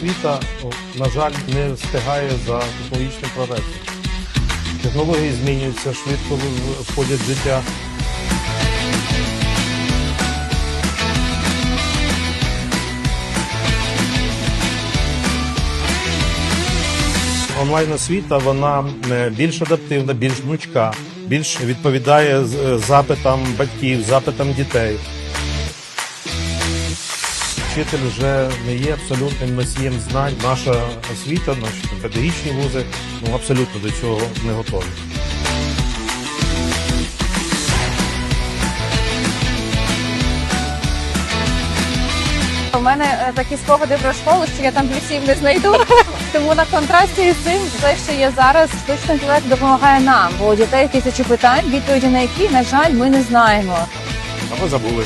освіта, на жаль, не встигає за технологічним прогресом. Технології змінюються, швидко входять в життя. Онлайн-освіта вона е, більш адаптивна, більш гнучка, більш відповідає е, запитам батьків, запитам дітей. Вчитель вже не є абсолютним носієм знань. Наша освіта, наші педагогічні вузи ну абсолютно до цього не готові. У мене е, такі спогади про школу, що я там плюсів не знайду. Тому на контрасті з цим все, що є зараз, штучний інтелект допомагає нам, бо у дітей тисячу питань, відповіді на які, на жаль, ми не знаємо. А ми забули.